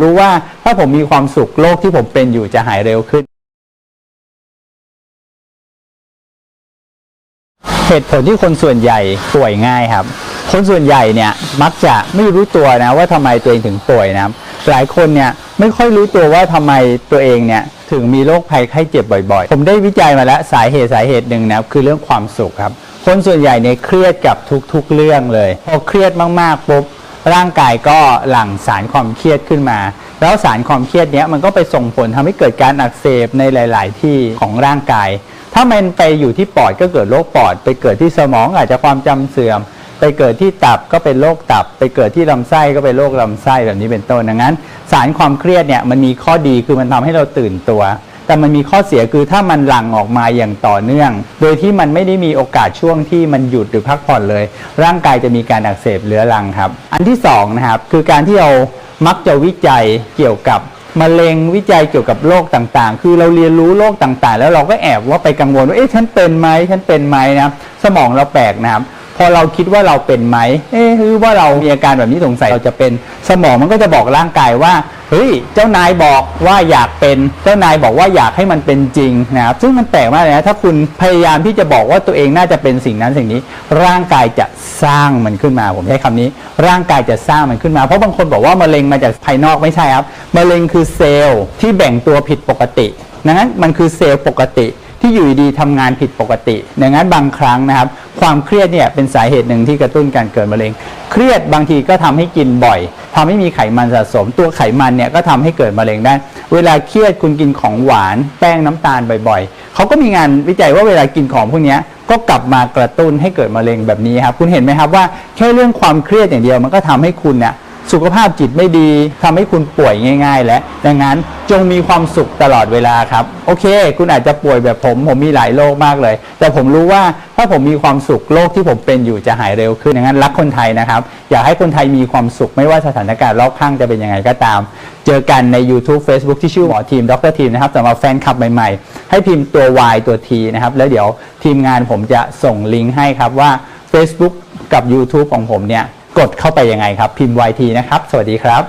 รู้ว่าถ้าผมมีความสุขโรคที่ผมเป็นอยู่จะหายเร็วขึ้น เหตุผลที่คนส่วนใหญ่ป่วยง่ายครับ คนส่วนใหญ่เนี่ยมักจะไม่รู้ตัวนะว่าทำไมตัวเองถึงป่วยนะครับหลายคนเนี่ยไม่ค่อยรู้ตัวว่าทำไมตัวเองเนี่ยถึงมีโรคภัยไข้เจ็บบ่อยๆ ผมได้วิจัยมาแล้วสาเหตุสาเหตุหนึ่งนะครับคือเรื่องความสุขครับ คนส่วนใหญ่เนี่ยเครียดกับทุกๆเรื่องเลย พอเครียดมากๆปุ๊บ ร่างกายก็หลั่งสารความเครียดขึ้นมา แล้วสารความเครียดเนี้ยมันก็ไปส่งผลทำให้เกิดการอักเสบในหลาย ๆ ที่ของร่างกาย ถ้ามันไปอยู่ที่ปอดก็เกิดโรคปอด ไปเกิดที่สมองอาจจะความจำเสื่อม ไปเกิดที่ตับก็เป็นโรคตับ ไปเกิดที่ลำไส้ก็เป็นโรคลำไส้แบบนี้เป็นต้นดังนั้น สารความเครียดเนี่ยมันมีข้อดีคือมันทำให้เราตื่นตัว แต่มันมีข้อเสียคือถ้ามันหลั่งออกมาอย่างต่อเนื่อง โดยที่มันไม่ได้มีโอกาสช่วงที่มันหยุดหรือพักผ่อนเลย ร่างกายจะมีการอักเสบเรื้อรังครับ อันที่สองนะครับคือการที่เรามักจะวิจัยเกี่ยวกับมะเร็งวิจัยเกี่ยวกับโรคต่างๆ คือเราเรียนรู้โรคต่างๆ แล้วเราก็แอบว่าไปกังวลว่าเอ๊ะฉันเป็นไหมฉันเป็นไหมนะสมองเราแปลกนะครับ พอเราคิดว่าเราเป็นไหมเอ๊ะหรือว่าเรามีอาการแบบนี้สงสัยเราจะเป็น สมองมันก็จะบอกร่างกายว่าเฮ้ยเจ้านายบอกว่าอยากเป็น เจ้านายบอกว่าอยากให้มันเป็นจริงนะครับซึ่งมันแปลกมากเลยนะถ้าคุณพยายามที่จะบอกว่าตัวเองน่าจะเป็นสิ่งนั้นสิ่งนี้ ร่างกายจะสร้างมันขึ้นมาผมใช้คำนี้ ร่างกายจะสร้างมันขึ้นมา เพราะบางคนบอกว่ามะเร็งมาจากภายนอกไม่ใช่ครับมะเร็งคือเซลล์ที่แบ่งตัวผิดปกติดังนั้นมันคือเซลล์ปกติที่อยู่ดีๆทำงานผิดปกติ ดังนั้นบางครั้งนะครับ ความเครียดเนี่ยเป็นสาเหตุหนึ่งที่กระตุ้นการเกิดมะเร็ง เครียดบางทีก็ทำให้กินบ่อยทำให้มีไขมันสะสม ตัวไขมันเนี่ยก็ทำให้เกิดมะเร็งได้ เวลาเครียดคุณกินของหวาน แป้งน้ำตาลบ่อยๆ เขาก็มีงานวิจัยว่าเวลากินของพวกนี้ก็กลับมากระตุ้นให้เกิดมะเร็งแบบนี้ครับ คุณเห็นไหมครับว่าแค่เรื่องความเครียดอย่างเดียวมันก็ทำให้คุณเนี่ย สุขภาพจิตไม่ดีทำให้คุณป่วยง่าย ๆ และดังนั้นจงมีความสุขตลอดเวลาครับ โอเค คุณอาจจะป่วยแบบผมผมมีหลายโรคมากเลย แต่ผมรู้ว่าถ้าผมมีความสุขโรคที่ผมเป็นอยู่จะหายเร็วขึ้นดังนั้นรักคนไทยนะครับ อยากให้คนไทยมีความสุขไม่ว่าสถานการณ์รอบข้างจะเป็นยังไงก็ตาม เจอกันใน YouTube Facebook ที่ชื่อหมอทีมดรทีมนะครับสำหรับแฟนคลับใหม่ๆ ให้พิมพ์ตัว Y ตัว T นะครับแล้วเดี๋ยวทีมงานผมจะส่งลิงก์ให้ครับว่า Facebook กับ YouTube ของผมเนี่ย กดเข้าไปยังไงครับ พิมพ์ YT นะครับ สวัสดีครับ